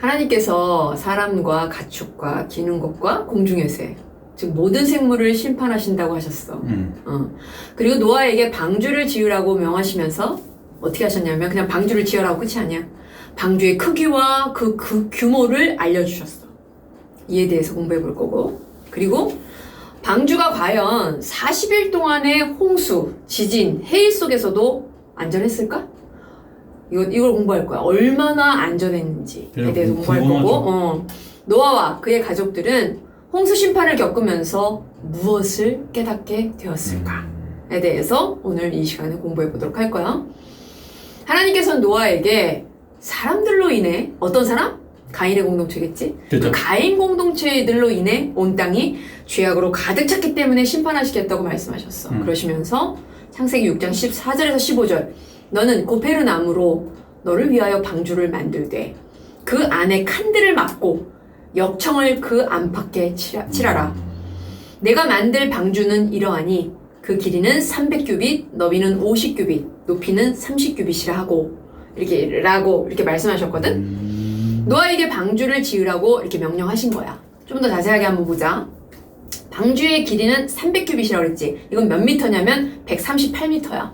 하나님께서 사람과 가축과 기는 것과 공중에새 즉 모든 생물을 심판하신다고 하셨어. 음. 어. 그리고 노아에게 방주를 지으라고 명하시면서 어떻게 하셨냐면 그냥 방주를 지으라고 끝이 아니야. 방주의 크기와 그, 그 규모를 알려주셨어. 이에 대해서 공부해 볼 거고. 그리고 방주가 과연 40일 동안의 홍수, 지진, 해일 속에서도 안전했을까? 이거, 이걸 공부할 거야. 얼마나 안전했는지에 대해서 공부할 궁금하죠. 거고, 어. 노아와 그의 가족들은 홍수 심판을 겪으면서 무엇을 깨닫게 되었을까? 에 대해서 오늘 이 시간에 공부해 보도록 할 거야. 하나님께서는 노아에게 사람들로 인해 어떤 사람? 가인의 공동체겠지? 그죠. 그 가인 공동체들로 인해 온 땅이 죄악으로 가득 찼기 때문에 심판하시겠다고 말씀하셨어. 음. 그러시면서 창세기 6장 14절에서 15절 너는 고페르 나무로 너를 위하여 방주를 만들되 그 안에 칸들을 막고 역청을 그 안팎에 칠하, 칠하라. 내가 만들 방주는 이러하니 그 길이는 300규빗, 너비는 50규빗, 높이는 30규빗이라 하고 이렇게 라고 이렇게 말씀하셨거든. 음. 노아에게 방주를 지으라고 이렇게 명령하신 거야. 좀 더 자세하게 한번 보자. 방주의 길이는 300규빗이라고 그랬지. 이건 몇 미터냐면 138미터야.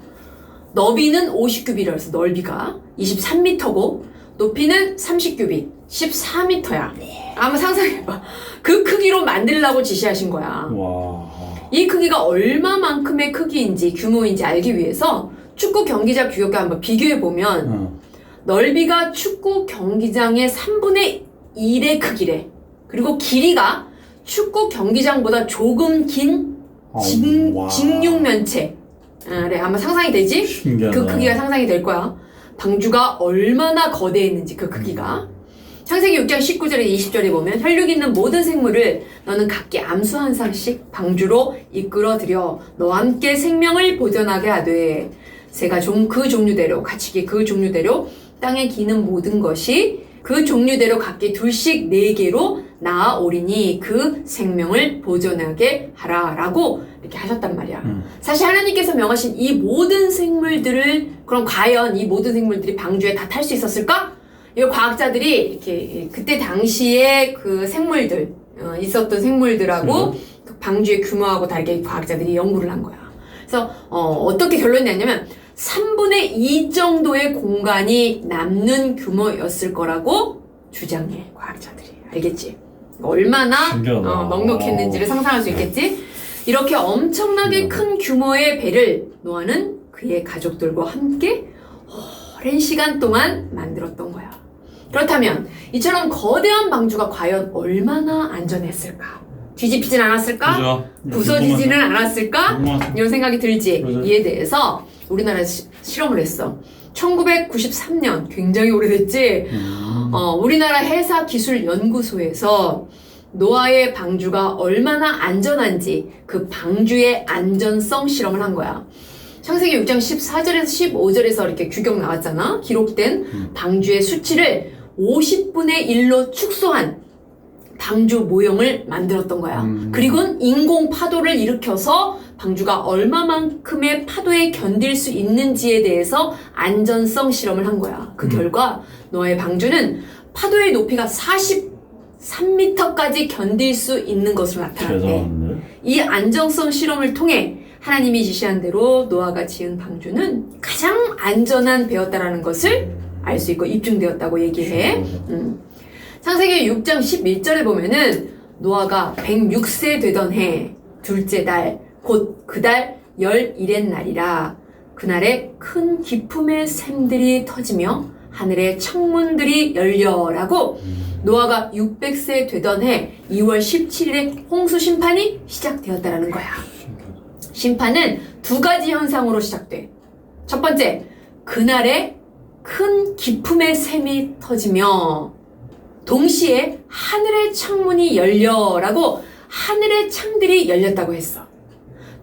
너비는 50규빗이라고 했어. 넓이가 23미터고 높이는 30규빗 14미터야. 한번 상상해봐. 그 크기로 만들라고 지시하신 거야. 와. 이 크기가 얼마만큼의 크기인지 규모인지 알기 위해서 축구 경기장 규격과 한번 비교해 보면 어. 넓이가 축구 경기장의 3분의 1의 크기래. 그리고 길이가 축구 경기장보다 조금 긴 어, 직. 직육면체. 아, 그래, 아마 상상이 되지? 신기하다. 그 크기가 상상이 될 거야. 방주가 얼마나 거대했는지 그 크기가. 창세기 6장 19절에 20절에 보면 혈육 있는 모든 생물을 너는 각기 암수 한 쌍씩 방주로 이끌어들여 너와 함께 생명을 보존하게 하되 새가 종그 종류대로 가치기 그 종류대로 땅에 기는 모든 것이 그 종류대로 각기 둘씩 네 개로 나아오리니 그 생명을 보존하게 하라라고 이렇게 하셨단 말이야. 음. 사실 하나님께서 명하신 이 모든 생물들을 그럼 과연 이 모든 생물들이 방주에 다 탈 수 있었을까? 이 과학자들이 이렇게 그때 당시에 그 생물들 어, 있었던 생물들하고 그 방주의 규모하고 다르게 과학자들이 연구를 한 거야. 그래서 어, 떻게 결론이 났냐면 3분의 2 정도의 공간이 남는 규모였을 거라고 주장해 과학자들이 알겠지? 얼마나 신기하다. 어, 넉넉했는지를 상상할 수 있겠지? 이렇게 엄청나게 큰 규모의 배를 노아는 그의 가족들과 함께 오랜 시간 동안 만들었던 거야. 그렇다면 이처럼 거대한 방주가 과연 얼마나 안전했을까? 뒤집히진 않았을까? 그죠? 부서지지는 않았을까? 이런 생각이 들지. 이에 대해서 우리나라 시- 실험을 했어. 1993년 굉장히 오래됐지. 음. 어, 우리나라 해사 기술 연구소에서 노아의 방주가 얼마나 안전한지 그 방주의 안전성 실험을 한 거야. 창세기 6장 14절에서 15절에서 이렇게 규격 나왔잖아. 기록된 음. 방주의 수치를 50분의 1로 축소한 방주 모형을 만들었던 거야. 음. 그리고 인공 파도를 일으켜서 방주가 얼마만큼의 파도에 견딜 수 있는지에 대해서 안전성 실험을 한 거야. 그 음. 결과 노아의 방주는 파도의 높이가 43m까지 견딜 수 있는 것으로 나타났대. 이 안정성 실험을 통해 하나님이 지시한 대로 노아가 지은 방주는 가장 안전한 배였다라는 것을 알 수 있고 입증되었다고 얘기해. 음. 창세기 6장 11절에 보면은 노아가 106세 되던 해 둘째 달 곧 그달 열일의 날이라 그날에 큰 기품의 샘들이 터지며 하늘의 창문들이 열려라고 노아가 600세 되던 해 2월 17일에 홍수 심판이 시작되었다라는 거야. 심판은 두 가지 현상으로 시작돼. 첫 번째, 그날에 큰 기품의 샘이 터지며 동시에 하늘의 창문이 열려라고 하늘의 창들이 열렸다고 했어.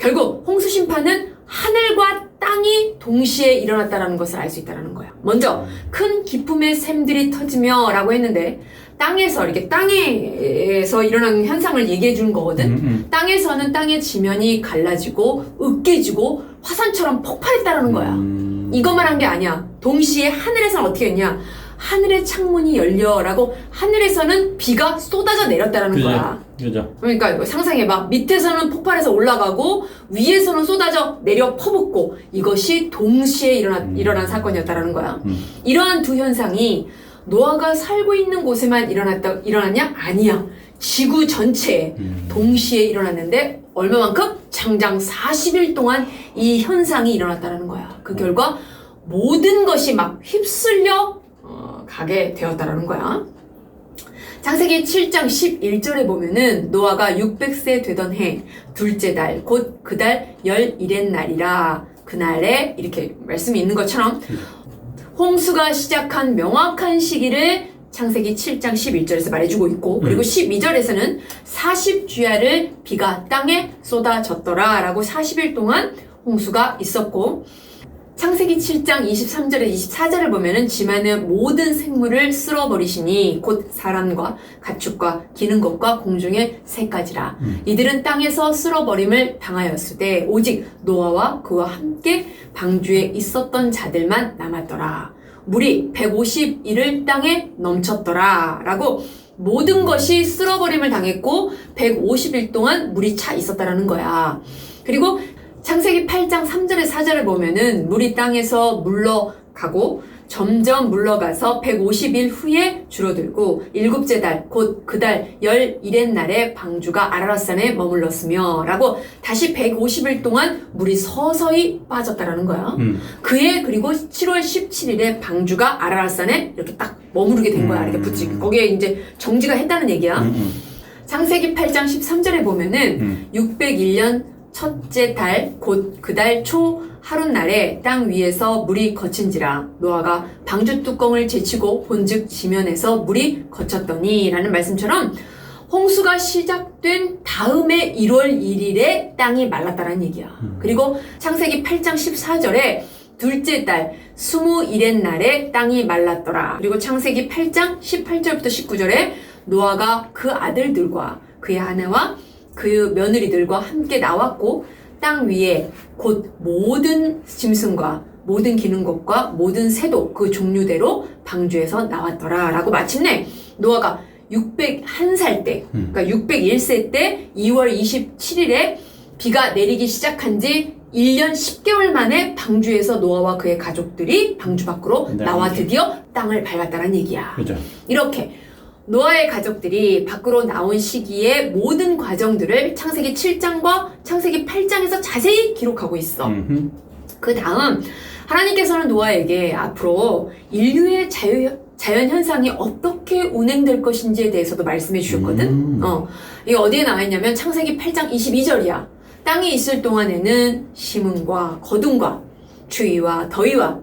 결국 홍수 심판은 하늘과 땅이 동시에 일어났다라는 것을 알 수 있다는 거야. 먼저 큰 기품의 샘들이 터지며라고 했는데 땅에서 이렇게 땅에서 일어나는 현상을 얘기해 주는 거거든. 음, 음. 땅에서는 땅의 지면이 갈라지고 으깨지고 화산처럼 폭발했다라는 거야. 음. 이것만 한 게 아니야. 동시에 하늘에서는 어떻게 했냐? 하늘의 창문이 열려라고 하늘에서는 비가 쏟아져 내렸다라는 그죠. 거야. 그죠. 그러니까 상상해봐. 밑에서는 폭발해서 올라가고 위에서는 쏟아져 내려 퍼붓고 이것이 동시에 일어나, 음. 일어난 사건이었다라는 거야. 음. 이러한 두 현상이 노아가 살고 있는 곳에만 일어났다, 일어났냐? 아니야. 지구 전체에 음. 동시에 일어났는데 얼마만큼? 장장 40일 동안 이 현상이 일어났다는 거야. 그 결과 모든 것이 막 휩쓸려 어, 가게 되었다라는 거야. 창세기 7장 11절에 보면은 노아가 600세 되던 해 둘째 달 곧 그달 열일의 날이라 그날에 이렇게 말씀이 있는 것처럼 홍수가 시작한 명확한 시기를 창세기 7장 11절에서 말해주고 있고 그리고 12절에서는 40주야를 비가 땅에 쏟아졌더라 라고 40일 동안 홍수가 있었고 창세기 7장 23절에 24절을 보면은 지만의 모든 생물을 쓸어버리시니 곧 사람과 가축과 기는 것과 공중의 새까지라. 음. 이들은 땅에서 쓸어버림을 당하였으되 오직 노아와 그와 함께 방주에 있었던 자들만 남았더라. 물이 150일을 땅에 넘쳤더라. 라고 모든 것이 쓸어버림을 당했고 150일 동안 물이 차 있었다라는 거야. 그리고 창세기 8장 3절에 4절을 보면은 물이 땅에서 물러가고 점점 물러가서 150일 후에 줄어들고 일곱째 달 곧 그 달 열일의 날에 방주가 아라라산에 머물렀으며 라고 다시 150일 동안 물이 서서히 빠졌다라는 거야. 음. 그해 그리고 7월 17일에 방주가 아라라산에 이렇게 딱 머무르게 된 거야. 이렇게 붙이 거기에 이제 정지가 했다는 얘기야. 음. 음. 창세기 8장 13절에 보면은 음. 601년 첫째 달 곧 그 달 초 하룻날에 땅 위에서 물이 거친지라 노아가 방주 뚜껑을 제치고 본즉 지면에서 물이 거쳤더니 라는 말씀처럼 홍수가 시작된 다음에 1월 1일에 땅이 말랐다는 얘기야. 음. 그리고 창세기 8장 14절에 둘째 달 스무 일의 날에 땅이 말랐더라. 그리고 창세기 8장 18절부터 19절에 노아가 그 아들들과 그의 아내와 그 며느리들과 함께 나왔고 땅 위에 곧 모든 짐승과 모든 기는 것과 모든 새도 그 종류대로 방주에서 나왔더라 라고 마침내 노아가 601살 때 음. 그러니까 601세 때 2월 27일에 비가 내리기 시작한 지 1년 10개월 만에 방주에서 노아와 그의 가족들이 방주 밖으로 네. 나와 드디어 땅을 밟았다는 얘기야. 그죠. 이렇게 노아의 가족들이 밖으로 나온 시기의 모든 과정들을 창세기 7장과 창세기 8장에서 자세히 기록하고 있어. 음. 그 다음 하나님께서는 노아에게 앞으로 인류의 자유, 자연 현상이 어떻게 운행될 것인지에 대해서도 말씀해 주셨거든. 음. 어, 이게 어디에 나와 있냐면 창세기 8장 22절이야. 땅이 있을 동안에는 심음과 거둠과 추위와 더위와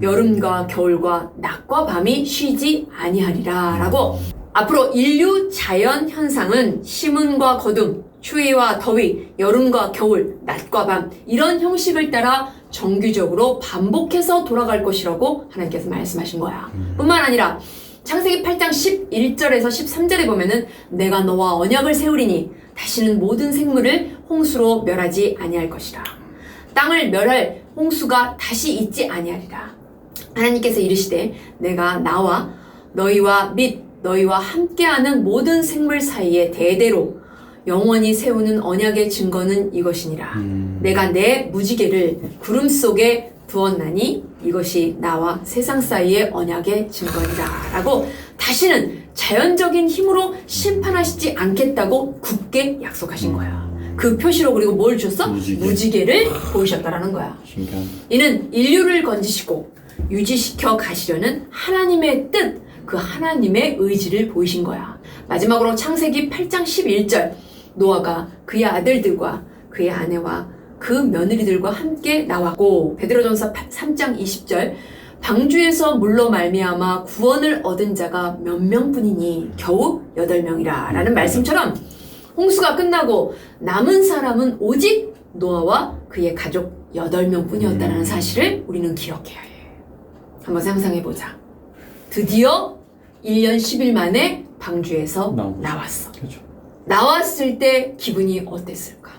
여름과 겨울과 낮과 밤이 쉬지 아니하리라 라고 앞으로 인류 자연 현상은 심음과 거둠, 추위와 더위, 여름과 겨울, 낮과 밤 이런 형식을 따라 정규적으로 반복해서 돌아갈 것이라고 하나님께서 말씀하신 거야. 뿐만 아니라 창세기 8장 11절에서 13절에 보면은 내가 너와 언약을 세우리니 다시는 모든 생물을 홍수로 멸하지 아니할 것이라. 땅을 멸할 홍수가 다시 있지 아니하리라. 하나님께서 이르시되 내가 나와 너희와 및 너희와 함께하는 모든 생물 사이에 대대로 영원히 세우는 언약의 증거는 이것이니라. 음. 내가 내 무지개를 구름 속에 두었나니 이것이 나와 세상 사이의 언약의 증거니라. 라고 다시는 자연적인 힘으로 심판하시지 않겠다고 굳게 약속하신 거야. 그 표시로 그리고 뭘 줬어? 무지개. 무지개를 보이셨다라는 거야. 신기한. 이는 인류를 건지시고 유지시켜 가시려는 하나님의 뜻, 그 하나님의 의지를 보이신 거야. 마지막으로 창세기 8장 11절 노아가 그의 아들들과 그의 아내와 그 며느리들과 함께 나왔고 베드로전서 3장 20절 방주에서 물로 말미암아 구원을 얻은 자가 몇 명뿐이니 겨우 여덟 명이라 라는 말씀처럼 홍수가 끝나고 남은 사람은 오직 노아와 그의 가족 여덟 명뿐이었다는 음. 사실을 우리는 기억해야 해. 한번 상상해 보자. 드디어 1년 10일 만에 방주에서 나오고. 나왔어. 그죠. 나왔을 때 기분이 어땠을까?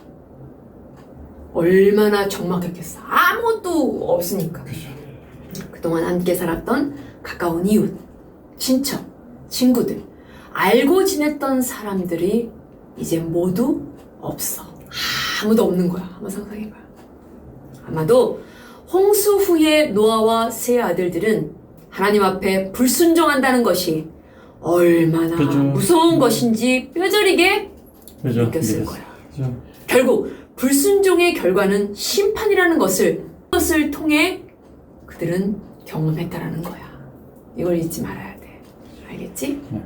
얼마나 적막했겠어. 아무것도 없으니까. 그죠. 그동안 함께 살았던 가까운 이웃, 친척, 친구들, 알고 지냈던 사람들이 이제 모두 없어. 아무도 없는 거야. 한번 상상해봐. 아마도 홍수 후에 노아와 세 아들들은 하나님 앞에 불순종한다는 것이 얼마나 그죠. 무서운 것인지 뼈저리게 그죠? 느꼈을 믿었어. 거야. 그죠? 결국 불순종의 결과는 심판이라는 것을 것을 통해 그들은 경험했다라는 거야. 이걸 잊지 말아야 돼. 알겠지? 네.